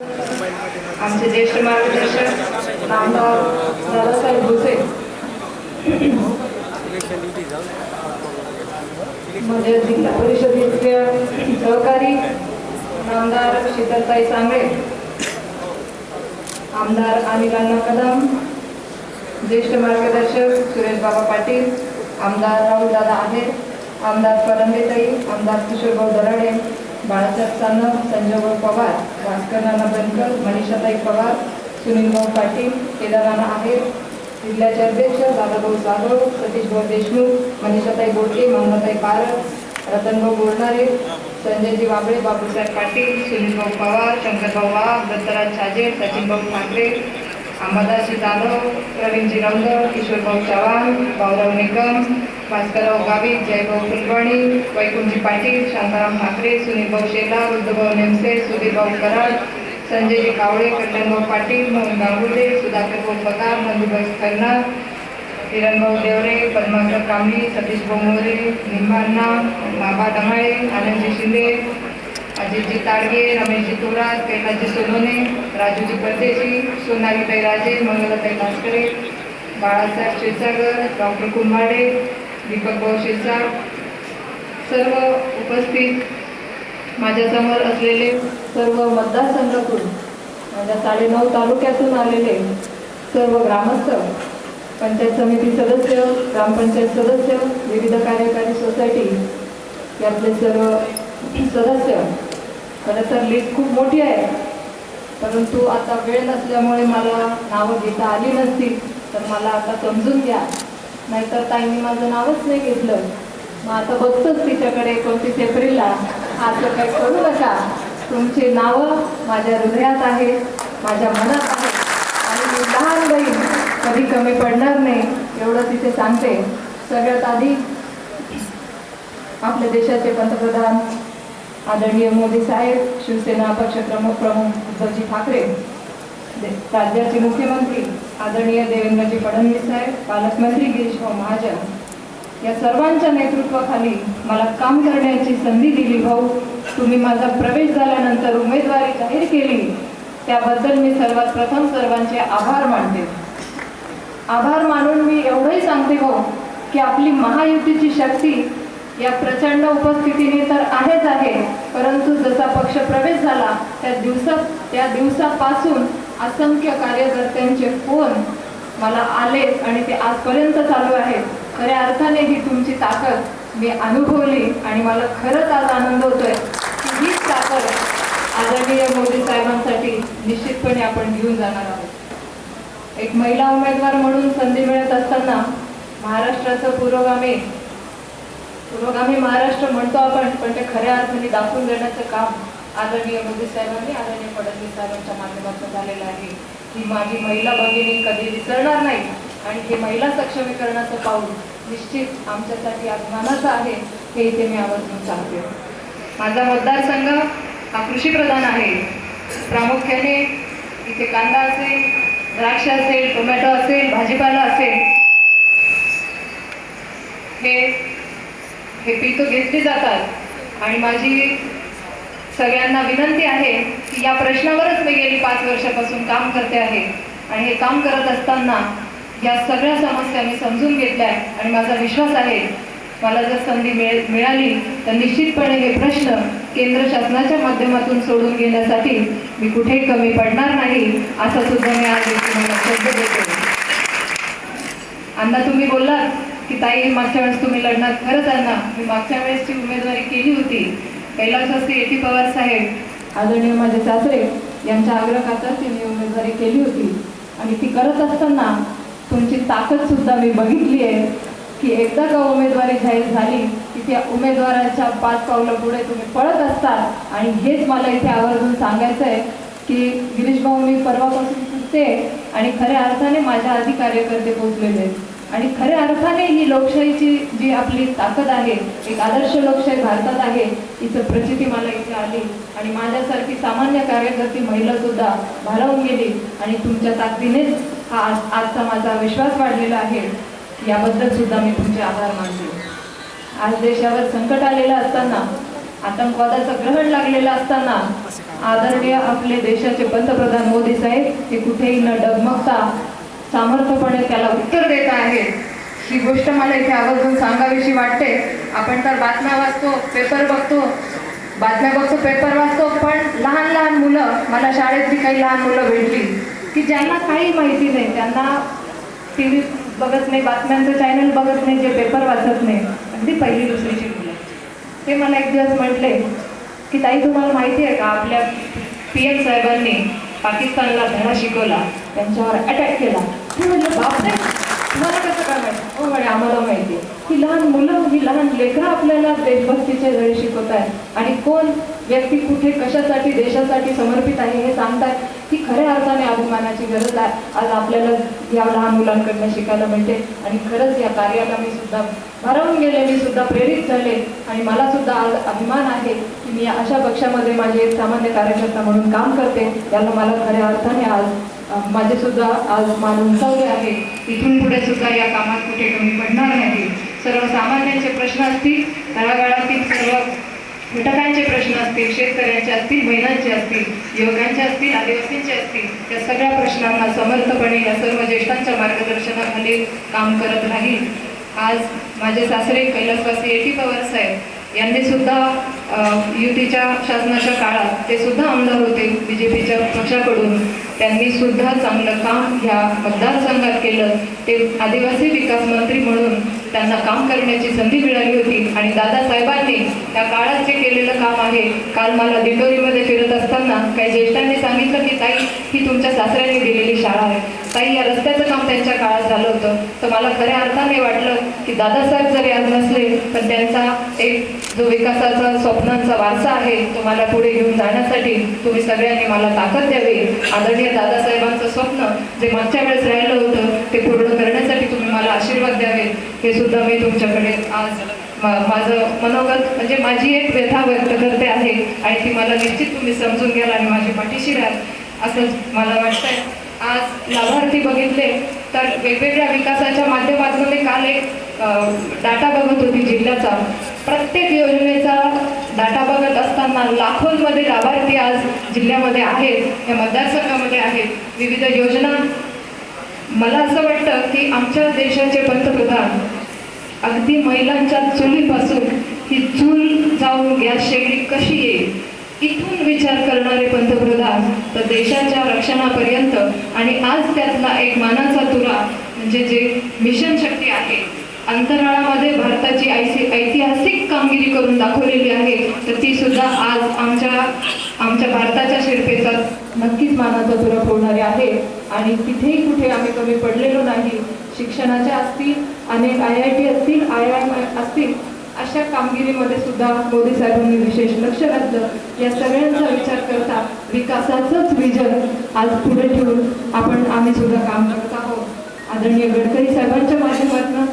आमचे ज्येष्ठ मार्गदर्शक नामदार दादासाहेब भुसे. म्हणजे जिल्हा परिषदेचे सहकारी नामदार शीतलताई सांगळे आमदार अनिल अण्णा कदम. ज्येष्ठ मार्गदर्शक सुरेश बाबा पाटील. आमदार राहुल दादा आहेर आमदार परंदेताई आमदार किशोरभाऊ दराडे. बाळासाहेब सानप संजयभाऊ पवार भास्कर नाना बनकर मनीषाताई पवार सुनीलभाऊ पाटील केदारनाना आहेर जिल्ह्याचे अध्यक्ष दादाभाऊ जाधव सतीशभाऊ देशमुख मनीषाताई बोडके ममताई पारख रतनभाऊ बोरणारे संजयजी वाबळे बापूसाहेब पाटील सुनीलभाऊ पवार शंकरभाऊ वाघ दत्तराज छाजे सचिनभाऊ ठाकरे अंबादासजी जाधव प्रवीणजी रंग किशोरभाऊ चव्हाण भाऊराव निकम भास्करराव गावी जयभाऊ कुलवाणी वैकुंठजी पाटील शांताराम ठाकरे सुनीलभाऊ शेला रुद्रभाऊ नेमसे सुधीरभाऊ कराड संजयजी कावळे कल्याणभाऊ पाटील मोहन गांगुर्डे सुधाकर भाऊ पगार नंदुभाई खरनार किरणभाऊ देवरे पद्माकर कांबळी सतीश मोरे निंबाण्णा बाबा दमाळे आनंदजी शिंदे अजितजी ताडगे रमेशजी तुरास कैलासजी सोनोने राजूजी परदेशी सोनालीताई राजे मंगलाताई भास्करे बाळासाहेब क्षीरसागर डॉक्टर कुंभाडे दीपक भाऊ सर्व उपस्थित माझ्यासमोर असलेले सर्व मतदारसंघातून माझ्या साडेनऊ तालुक्यातून आलेले सर्व ग्रामस्थ पंचायत समिती सदस्य ग्रामपंचायत सदस्य विविध कार्यकारी सोसायटी यातले सर्व सदस्य. खरं तर लिस्ट खूप मोठी आहे परंतु आता वेळ नसल्यामुळे मला नावं घेता आली नसती तर मला आता समजून घ्या. नाहीतर ताईंनी माझं नावच नाही घेतलं. मग आता बघतोच तिच्याकडे एकोणतीस एप्रिलला. असं काही करू नका. तुमची नावं माझ्या हृदयात आहे माझ्या मनात आहे. आणि मी लहान बहीण कधी कमी पडणार नाही एवढं तिथे सांगते. सगळ्यात आधी आपल्या देशाचे पंतप्रधान आदरणीय मोदी साहेब शिवसेना पक्षप्रमुख प्रमुख उद्धवजी ठाकरे राज्याचे मुख्यमंत्री आदरणीय देवेंद्रजी फडणवीस साहेब पालकमंत्री गिरीशभाऊ महाजन या सर्वांच्या नेतृत्वाखाली मला काम करण्याची संधी दिली भाऊ. तुम्ही माझा प्रवेश झाल्यानंतर उमेदवारी जाहीर केली. त्याबद्दल मी सर्वात प्रथम सर्वांचे आभार मानते. आभार मानून मी एवढंही सांगते भाऊ की आपली महायुतीची शक्ती या प्रचंड उपस्थितीने तर आहेच आहे परंतु जसा पक्ष प्रवेश झाला त्या दिवसात त्या दिवसापासून असंख्य कार्यकर्त्यांचे फोन मला आले आणि ते आजपर्यंत चालू आहेत. खऱ्या अर्थाने ही तुमची ताकद मी अनुभवली आणि मला खरंच आज आनंद होतोय. की हीच ताकद आदरणीय मोदी साहेबांसाठी निश्चितपणे आपण घेऊन जाणार आहोत. एक महिला उमेदवार म्हणून संधी मिळत असताना महाराष्ट्राचं पुरोगामी पुरोगामी महाराष्ट्र म्हणतो आपण पण ते खऱ्या अर्थाने दाखवून देण्याचं काम आदरणीय मोदी साहेबांनी आदरणीय फडणवीस साहेबांच्या माध्यमातून झालेलं आहे की माझी महिला भगिनी कधी विसरणार नाही आणि हे महिला सक्षमीकरणाचं पाऊल निश्चित आमच्यासाठी अभिमानाचं आहे हे इथे मी आवर्जून सांगते. माझा मतदारसंघ हा कृषीप्रधान आहे. प्रामुख्याने इथे कांदा असेल द्राक्ष असेल टोमॅटो असेल भाजीपाला असेल हे हे पिकं घेतली जातात. आणि माझी सगळ्यांना विनंती आहे की या प्रश्नावरच मी गेली पाच वर्षापासून काम करते आहे. आणि हे काम करत असताना या सगळ्या समस्या मी समजून घेतल्या आणि माझा विश्वास आहे मला जर संधी मिळ मिळाली तर निश्चितपणे हे प्रश्न केंद्र शासनाच्या माध्यमातून सोडून घेण्यासाठी मी कुठेही कमी पडणार नाही असं सुद्धा मी आज शब्द देतो. अण्णा तुम्ही बोललात की ताई मागच्या वेळेस तुम्ही लढणार खरंच अन्ना मी मागच्या वेळेसची उमेदवारी केली होती. कैलासवासी एटी पवार साहेब आदरणीय माझे सासरे यांच्या आग्रहाखातर मी उमेदवारी केली होती. आणि ती करत असताना तुमची ताकद सुद्धा मी बघितली आहे की एकदा का उमेदवारी जाहीर झाली की त्या उमेदवाराच्या पाच पावलं पुढे तुम्ही पळत असतात. आणि हेच मला इथे आवर्जून सांगायचं आहे की गिरीश भाऊ मी परवापासून सुटते आणि खऱ्या अर्थाने माझ्या आधी कार्यकर्ते पोचलेले आहेत. आणि खऱ्या अर्थाने ही लोकशाहीची जी आपली ताकद आहे एक आदर्श लोकशाही भारतात आहे तिचं प्रचिती मला इथे आली. आणि माझ्यासारखी सामान्य कार्यकर्ती महिला सुद्धा भारावून गेली. आणि तुमच्या ताकदीनेच हा आज आजचा माझा विश्वास वाढलेला आहे. याबद्दल सुद्धा मी तुमचे आभार मानते. आज देशावर संकट आलेलं असताना आतंकवादाचं ग्रहण लागलेलं असताना आदरणीय आपले देशाचे पंतप्रधान मोदी साहेब हे कुठेही न डगमगता सामर्थ्यपणे त्याला उत्तर देत आहेत ही गोष्ट मला इथे आवर्जून सांगावीशी वाटते. आपण तर बातम्या वाचतो पेपर बघतो. बातम्या बघतो पेपर वाचतो. पण लहान लहान मुलं मला शाळेतली काही लहान मुलं भेटली की ज्यांना काही माहिती नाही त्यांना टी व्ही बघत नाही बातम्यांचं चॅनल बघत नाही जे पेपर वाचत नाही अगदी पहिली दुसरीची मुलं. ते मला एक दिवस म्हटले की ताई तुम्हाला माहिती आहे का आपल्या पी एम साहेबांनी पाकिस्तानला धडा शिकवला त्यांच्यावर अटॅक केला. मी म्हटलं बापरे तुम्हाला कसं काय माहिती? हो म्हणे आम्हाला माहिती आहे. ही लहान मुलं ही लहान लेकरं आपल्याला देशभक्तीचे धडे शिकवत आहेत आणि कोण व्यक्ती कुठे कशासाठी देशासाठी समर्पित आहे हे सांगतात खऱ्या अर्थाने अभिमानाची गरज आहे आज आपल्याला या लहान मुलांकडनं शिकायला मिळते. आणि खरंच या कार्याला मी सुद्धा भारावून गेले मी सुद्धा प्रेरित झाले. आणि मला सुद्धा आज अभिमान आहे की मी अशा पक्षामध्ये माझे एक सामान्य कार्यकर्ता म्हणून काम करते. याला मला खऱ्या अर्थाने आज माझे सुद्धा आज मान उंचावले आहे. इथून पुढे सुद्धा या कामात कुठे कमी पडणार नाही. सर्वसामान्यांचे प्रश्न असतील तळागाळातील सर्व घटकांचे प्रश्न असतील शेतकऱ्यांचे असतील महिलांचे असतील युवकांचे असतील आदिवासींचे असतील या सगळ्या प्रश्नांना समर्थपणे या सर्व ज्येष्ठांच्या मार्गदर्शनाखाली काम करत राहील. आज माझे सासरे कैलासवासी एटी पवार साहेब यांनी सुद्धा युतीच्या शासनाच्या काळात ते सुद्धा आमदार होते बी जे पीच्या पक्षाकडून. त्यांनी सुद्धा चांगलं काम ह्या मतदारसंघात केलं. ते आदिवासी विकास मंत्री त्यांना काम करण्याची संधी मिळाली होती. आणि दादासाहेबांनी त्या काळात जे केलेलं काम आहे काल मला दिंडोरीमध्ये फिरत असताना काही ज्येष्ठांनी सांगितलं की ताई ही तुमच्या सासऱ्यांनी दिलेली शाळा आहे. ताई या रस्त्याचं काम त्यांच्या काळात झालं होतं. तर मला खऱ्या अर्थाने वाटलं की दादासाहेब जरी आज नसले पण त्यांचा एक जो विकासाचा स्वप्नांचा वारसा आहे तो मला पुढे घेऊन जाण्यासाठी तुम्ही सगळ्यांनी मला ताकद द्यावी. आदरणीय दादासाहेबांचं स्वप्न जे मागच्या वेळेस राहिलं होतं ते पूर्ण करण्यासाठी तुम्ही मला आशीर्वाद द्यावे. हे सुद्धा मी तुमच्याकडे आज माझं मनोगत म्हणजे माझी एक व्यथा व्यक्त करते आहे. आणि ती मला निश्चित तुम्ही समजून घ्याल आणि माझी पाठीशी राहाल. असंच मला वाटतंय. आज लाभार्थी बघितले तर वेगवेगळ्या विकासाच्या माध्यमातून मी काल एक डाटा बघत होती जिल्ह्याचा. प्रत्येक योजनेचा डाटा बघत असताना लाखोंमध्ये लाभार्थी आज जिल्ह्यामध्ये आहेत या मतदारसंघामध्ये आहेत. विविध योजना. मला असं वाटतं की आमच्या देशाचे पंतप्रधान अगदी महिलांच्या चुलीपासून इथून विचार करणारे पंतप्रधान तर देशाच्या रक्षणापर्यंत आणि आज त्यातला एक मानाचा तुरा म्हणजे जे मिशन शक्ती आहे अंतराळामध्ये भारताची ऐसी ऐतिहासिक कामगिरी करून दाखवलेली आहे तर ती सुद्धा आज आमच्या आमच्या भारताच्या शिरपेचा नक्कीच मानाचा तुरा होणारे आहे. आणि तिथेही कुठे आम्ही कमी पडलेलो नाही. शिक्षणाच्या असतील अनेक आय आय टी असतील आय आय असतील अशा कामगिरीमध्ये सुद्धा मोदी साहेबांनी विशेष लक्ष घातलं. या सगळ्यांचा विचार करता विकासाचंच विजन आज पुढे ठेवून आपण आम्ही सुद्धा काम करत आहोत. आदरणीय गडकरी साहेबांच्या माध्यमातून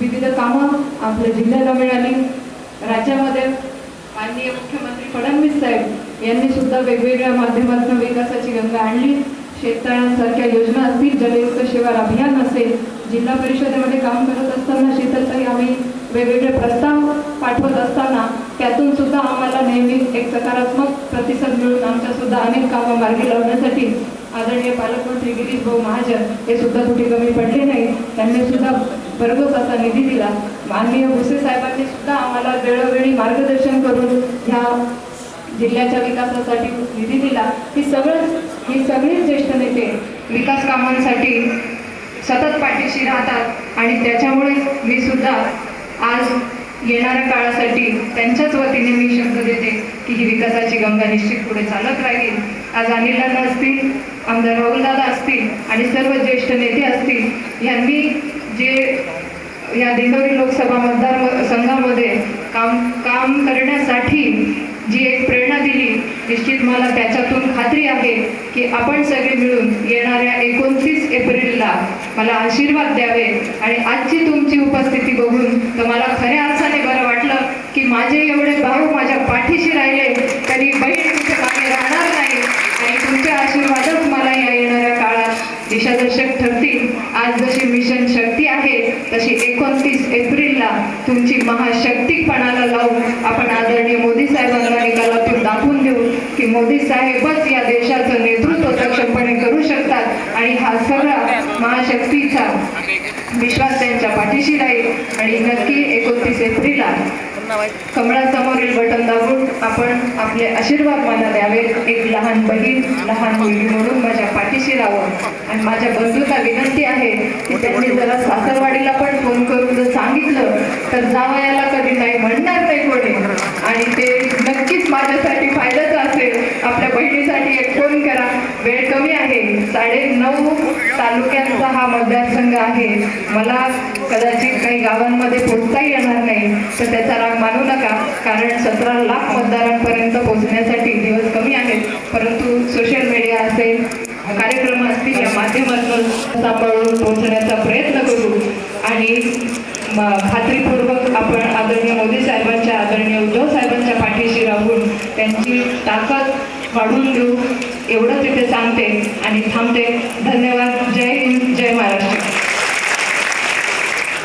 विविध कामं आपल्या जिल्ह्याला मिळाली. राज्यामध्ये माननीय मुख्यमंत्री फडणवीस साहेब यांनी सुद्धा वेगवेगळ्या माध्यमातून विकासाची गंगा आणली. शेततळ्यांसारख्या योजना असतील जलयुक्त शिवार अभियान असेल जिल्हा परिषदेमध्ये काम करत असताना शीतलताई आम्ही वेगवेगळे प्रस्ताव पाठवत असताना त्यातून सुद्धा आम्हाला नेहमी एक सकारात्मक प्रतिसाद मिळून आमच्या सुद्धा अनेक कामं मार्गी लावण्यासाठी आदरणीय पालकमंत्री गिरीश भाऊ महाजन हे सुद्धा कुठे कमी पडले नाही त्यांनी सुद्धा भरघोस असा निधी दिला. माननीय भुसे साहेबांनी सुद्धा आम्हाला वेळोवेळी मार्गदर्शन करून ह्या जिल्ह्याच्या विकासासाठी निधी दिला. ही सगळं ही सगळीच ज्येष्ठ नेते विकास कामांसाठी सतत पाठीशी राहतात आणि त्याच्यामुळे मी सुद्धा आज येणाऱ्या काळासाठी त्यांच्याच वतीने मी शब्द देते की ही विकासाची गंगा निश्चित पुढे चालत राहील. आज अनिलांना असतील आमदार राहुलदादा असतील आणि सर्व ज्येष्ठ नेते असतील यांनी जे या दिंडोरी लोकसभा मतदार संघामध्ये काम काम करण्यासाठी जी एक प्रेरणा दिली निश्चित मला त्याच्यातून खात्री आहे की आपण सगळे मिळून येणाऱ्या एकोणतीस एप्रिलला मला आशीर्वाद द्यावे आणि आजची तुमची उपस्थिती बघून तर मला खऱ्या अर्थाने बरं वाटलं की माझे एवढे भाऊ माझ्या पाठीशी राहिले तरी बहीण तुमच्या मागे राहणार नाही आणि तुमचे आशीर्वादच मला या येणाऱ्या काळात दिशादर्शक ठरतील. आज जशी मिशन शक्ती तशी एकोणतीस एप्रिलला तुमची महाशक्तीपणाला लावून आपण आदरणीय मोदी साहेबांना निकालातून दाखवून देऊ की मोदी साहेबच या देशाचं नेतृत्व सक्षमपणे करू शकतात. आणि हा सगळा महाशक्तीचा विश्वास त्यांच्या पाठीशी राहील. आणि नक्की एकोणतीस एप्रिलला कमळासमोरील बटन दाबून आपण आपले आशीर्वाद मला द्यावेत एक लहान बहीण लहान मुलगी म्हणून माझ्या पाठीशी राहावं. आणि माझ्या बंधूंना विनंती आहे की त्यांनी जरा सासरवाडीला पण फोन करून जर सांगितलं तर जावयाला कधी नाही म्हणणार नाही कोणी. आणि ते नक्कीच माझ्यासाठी फायद्याचं असेल. आपल्या बहिणीसाठी एक फोन करा. वेळ कमी आहे. साडे नऊ तालुक्यांचा हा मध्य मला कदाचित काही गावांमध्ये पोचताही येणार नाही तर त्याचा राग मानू नका. कारण सतरा लाख मतदारांपर्यंत पोहोचण्यासाठी दिवस कमी आहेत. परंतु सोशल मीडिया असेल कार्यक्रम असतील या माध्यमातून सांभाळून पोहोचण्याचा प्रयत्न करू. आणि खात्रीपूर्वक आपण आदरणीय मोदी साहेबांच्या आदरणीय उद्धव साहेबांच्या पाठीशी राहून त्यांची ताकद वाढवून देऊ. एवढंच तिथे सांगते आणि थांबते. धन्यवाद. जय हिंद जय महाराज